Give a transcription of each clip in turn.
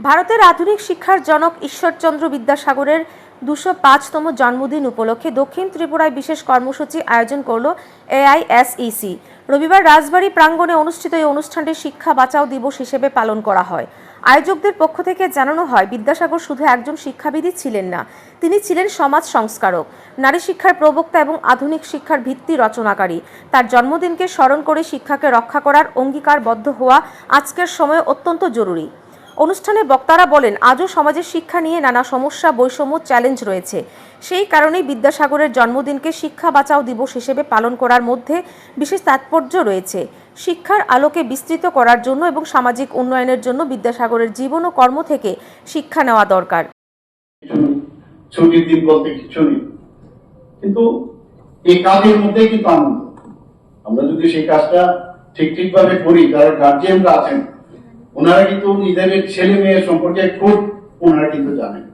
ভারতের আধুনিক শিক্ষার জনক ঈশ্বরচন্দ্র বিদ্যাসাগরের দুশো পাঁচতম জন্মদিন উপলক্ষে দক্ষিণ ত্রিপুরায় বিশেষ কর্মসূচি আয়োজন করল এআইএসইসি। রবিবার রাজবাড়ী প্রাঙ্গণে অনুষ্ঠিত এই অনুষ্ঠানটি শিক্ষা বাঁচাও দিবস হিসেবে পালন করা হয়। আয়োজকদের পক্ষ থেকে জানানো হয়, বিদ্যাসাগর শুধু একজন শিক্ষাবিদই ছিলেন না, তিনি ছিলেন সমাজ সংস্কারক, নারী শিক্ষার প্রবক্তা এবং আধুনিক শিক্ষার ভিত্তি রচনাকারী। তার জন্মদিনকে স্মরণ করে শিক্ষাকে রক্ষা করার অঙ্গীকারবদ্ধ হওয়া আজকের সময়ে অত্যন্ত জরুরি। অনুষ্ঠানে বক্তারা বলেন, আজও সমাজের শিক্ষা নিয়ে নানা সমস্যা, বৈষম্য, চ্যালেঞ্জ রয়েছে। সেই কারণেই বিদ্যাসাগরের জন্মদিনকে শিক্ষা বাঁচাও দিবস হিসেবে পালন করার মধ্যে বিশেষ তাৎপর্য রয়েছে। শিক্ষার আলোকে বিস্তৃত করার জন্য এবং সামাজিক উন্নয়নের জন্য বিদ্যাসাগরের জীবন ও কর্ম থেকে শিক্ষা নেওয়া দরকার। ছুটির দিন বলতে কিছু নেই। কিন্তু এই কাজের মধ্যেই কিন্তু আনন্দ। আমরা যদি সেই কাজটা ঠিক ঠিক ভাবে করি যারা গার্জিয়ানরা আছেন ওনারা কিন্তু নিজেদের ছেলে মেয়ে সম্পর্কে খুব ওনারা কিন্তু জানেন।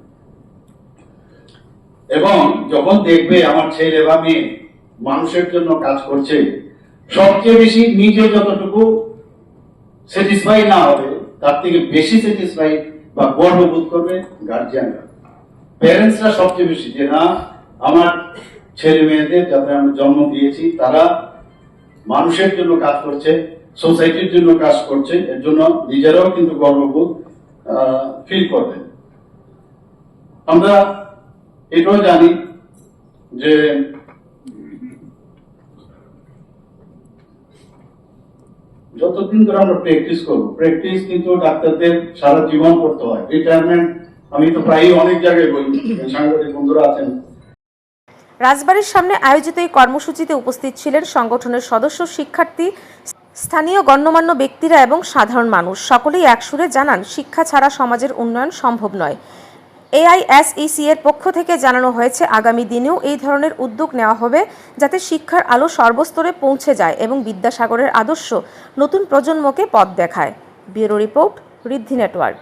এবং যখন দেখবে আমার ছেলে বা মেয়ে মানুষের জন্য কাজ করছে, সবচেয়ে বেশি নিজে যতটুকু স্যাটিসফাই না হবে, তার থেকে বেশি স্যাটিসফাই বা গর্ববোধ করবে গার্জিয়ানরা প্যারেন্টসরা সবচেয়ে বেশি যে, না, আমার ছেলে মেয়েদের যাদের আমি জন্ম দিয়েছি, তারা মানুষের জন্য কাজ করছে সোসাইটির জন্য কাজ করছে, এর জন্য নিজেরাও কিন্তু গর্ববোধ ফিল করবেন আমরা এটাও জানি যে যতদিন ধরে আমরা প্র্যাকটিস করব প্র্যাকটিস কিন্তু ডাক্তারদের সারা জীবন করতে হয়। রিটায়ারমেন্ট আমি তো প্রায়ই অনেক জায়গায় বলি, সাংবাদিক বন্ধুরা আছেন। রাজবাড়ির সামনে আয়োজিত এই কর্মসূচিতে উপস্থিত ছিলেন সংগঠনের সদস্য শিক্ষার্থী স্থানীয় গণ্যমান্য ব্যক্তিরা এবং সাধারণ মানুষ, সকলেই একসুরে জানান, শিক্ষা ছাড়া সমাজের উন্নয়ন সম্ভব নয়। এআইএসইসি এর পক্ষ থেকে জানানো হয়েছে, আগামী দিনেও এই ধরনের উদ্যোগ নেওয়া হবে যাতে শিক্ষার আলো সর্বস্তরে পৌঁছে যায় এবং বিদ্যাসাগরের আদর্শ নতুন প্রজন্মকে পথ দেখায়। Bureau report Riddhi network.